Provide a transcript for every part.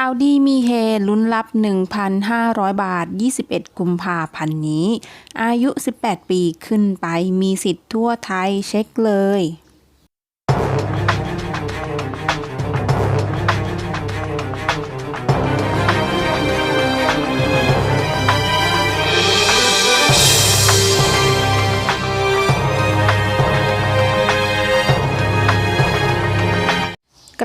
ข่าวดีมีเฮลุ้นรับ 1,500 บาท 21 กุมภาพันธ์นี้ อายุ 18 ปีขึ้นไปมีสิทธิ์ทั่วไทยเช็คเลย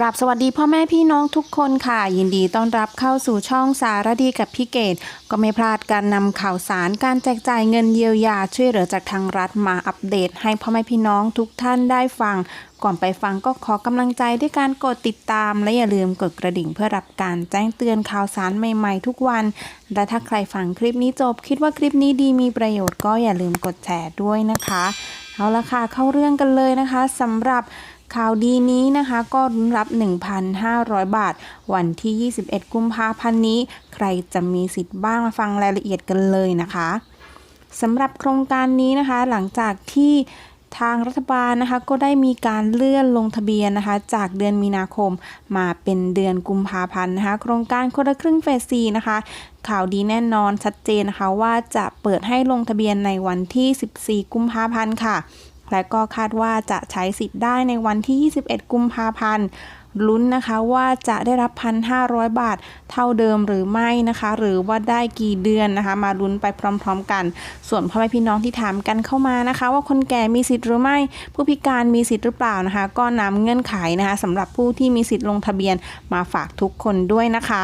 ราบสวัสดีพ่อแม่พี่น้องทุกคนค่ะ ยินดีต้อนรับเข้าสู่ช่องสารดีกับพี่เกดก็ไม่พลาดการนำข่าวสารการแจกจ่ายเงินเยียวยาช่วยเหลือจากทางรัฐมาอัปเดต ให้พ่อแม่พี่น้องทุกท่านได้ฟัง ก่อนไปฟังก็ขอกำลังใจด้วยการกดติดตาม และอย่าลืมกดกระดิ่งเพื่อรับการแจ้งเตือนข่าวสารใหม่ๆ ทุกวัน และถ้าใครฟังคลิปนี้จบ คิดว่าคลิปนี้ดีมีประโยชน์ก็อย่าลืมกดแชร์ด้วยนะคะเอาละค่ะเข้าเรื่องกันเลยนะคะสำหรับ ข่าวดีนี้นะคะก็รับ 1,500 บาท วันที่ 21 กุมภาพันธ์นี้ ใครจะมีสิทธิ์บ้างมาฟังรายละเอียดกันเลยนะคะสำหรับโครงการนี้นะคะ หลังจากที่ทางรัฐบาลนะคะก็ได้มีการเลื่อนลงทะเบียนนะคะ จากเดือนมีนาคมมาเป็นเดือนกุมภาพันธ์นะคะ โครงการคนละครึ่งเฟสซีนะคะ ข่าวดีแน่นอนชัดเจนนะคะว่าจะเปิดให้ลงทะเบียนในวันที่ 14 กุมภาพันธ์ค่ะ และก็คาดว่าจะใช้สิทธิ์ได้ในวันที่ 21 กุมภาพันธ์ลุ้นนะคะว่าจะได้รับ 1,500 บาทเท่าเดิมหรือไม่นะคะ หรือว่าได้กี่เดือนนะคะ มาลุ้นไปพร้อม ๆ กัน ส่วนพ่อแม่พี่น้องที่ถามกันเข้ามานะคะ ว่าคนแก่มีสิทธิ์หรือไม่ ผู้พิการมีสิทธิ์หรือเปล่านะคะ ก็นำเงื่อนไขนะคะสำหรับผู้ที่มีสิทธิ์ลงทะเบียนมาฝากทุกคนด้วยนะคะ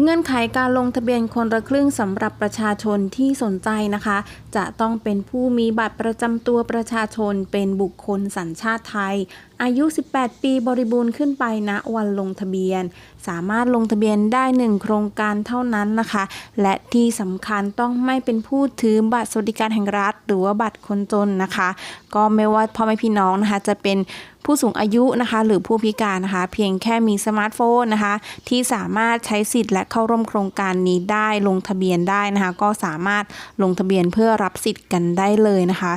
เงื่อนไขการลงทะเบียนคนละครึ่งสำหรับประชาชนที่สนใจนะคะ จะต้องเป็นผู้มีบัตรประจำตัวประชาชนเป็นบุคคลสัญชาติไทย อายุ 18 ปีบริบูรณ์ขึ้นไปณวันลงทะเบียน สามารถลงทะเบียนได้ 1 โครงการเท่านั้นนะคะ และที่สำคัญต้องไม่เป็นผู้ถือบัตรสวัสดิการแห่งรัฐ หรือว่าบัตรคนจนนะคะ ก็ไม่ว่าพ่อแม่พี่น้องนะคะจะเป็นผู้สูงอายุนะคะ หรือผู้พิการนะคะ เพียงแค่มีสมาร์ทโฟนนะคะ ที่สามารถใช้สิทธิ์และเข้าร่วมโครงการนี้ได้ลงทะเบียนได้นะคะ ก็สามารถลงทะเบียนเพื่อรับสิทธิ์กันได้เลยนะคะ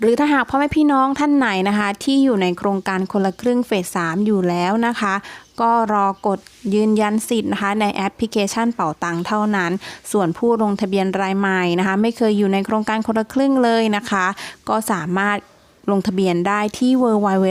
หรือถ้าหากพ่อแม่พี่น้องท่านไหนนะคะ ที่อยู่ในโครงการคนละครึ่งเฟส 3 อยู่แล้วนะคะ ก็รอกดยืนยันสิทธิ์นะคะ ในแอปพลิเคชันเป่าตังเท่านั้น ส่วนผู้ลงทะเบียนรายใหม่นะคะ ไม่เคยอยู่ในโครงการคนละครึ่งเลยนะคะ ก็สามารถ ลงทะเบียนได้ที่ www.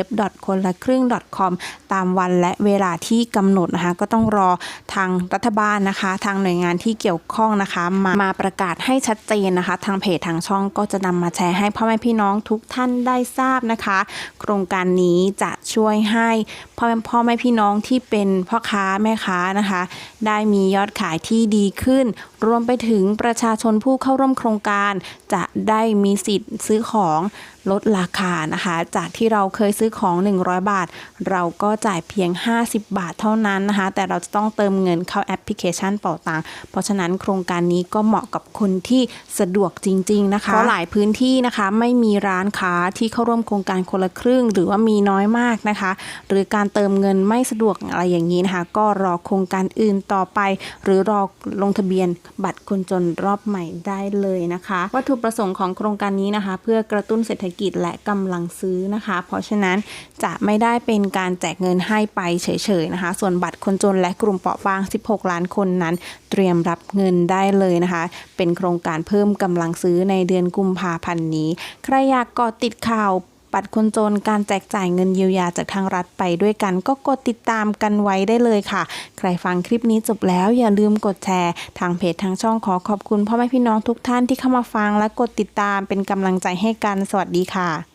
คนละครึ่ง .com ตามวันและเวลาที่กำหนดนะคะ ก็ต้องรอทางรัฐบาลนะคะ ทางหน่วยงานที่เกี่ยวข้องนะคะ มามาประกาศให้ชัดเจนนะคะ ทางเพจทางช่องก็จะนำมาแชร์ให้พ่อแม่พี่น้องทุกท่านได้ทราบนะคะ โครงการนี้จะช่วยให้พ่อแม่พ่อแม่พี่น้องที่เป็นพ่อค้าแม่ค้านะคะ ได้มียอดขายที่ดีขึ้น รวมไปถึงประชาชนผู้เข้าร่วมโครงการ จะได้มีสิทธิ์ซื้อของ ลดราคานะคะ จากที่เราเคยซื้อของ 100 บาท เราก็จ่ายเพียง 50 บาทเท่านั้นนะคะ แต่เราจะต้องเติมเงินเข้าแอปพลิเคชันเป่าตังค์เพราะฉะนั้นโครงการนี้ก็เหมาะกับคนที่สะดวกจริง ๆ นะคะเพราะหลายพื้นที่นะคะไม่มีร้านค้าที่เข้าร่วมโครงการคนละครึ่ง หรือว่ามีน้อยมากนะคะ หรือการเติมเงินไม่สะดวกอะไรอย่างนี้นะคะ ก็รอโครงการอื่นต่อไป หรือรอลงทะเบียนบัตรคนจนรอบใหม่ได้เลยนะคะ วัตถุประสงค์ของโครงการนี้นะคะ เพื่อกระตุ้นเศรษฐกิจและกำลังซื้อนะคะ เพราะฉะนั้นจะไม่ได้เป็นการแจกเงินให้ไปเฉยๆนะคะ ส่วนบัตรคนจนและกลุ่มเปราะบาง 16 ล้านคนนั้น เตรียมรับเงินได้เลยนะคะ เป็นโครงการเพิ่มกำลังซื้อในเดือนกุมภาพันธ์นี้ ใครอยากเกาะติดข่าว บัตรคนจนการแจกจ่ายเงินเยียวยาจากทางรัฐไปด้วยกัน ก็กดติดตามกันไว้ได้เลยค่ะ ใครฟังคลิปนี้จบแล้วอย่าลืมกดแชร์ ทางเพจทางช่องขอขอบคุณพ่อแม่พี่น้องทุกท่านที่เข้ามาฟังและกดติดตามเป็นกำลังใจให้กันสวัสดีค่ะ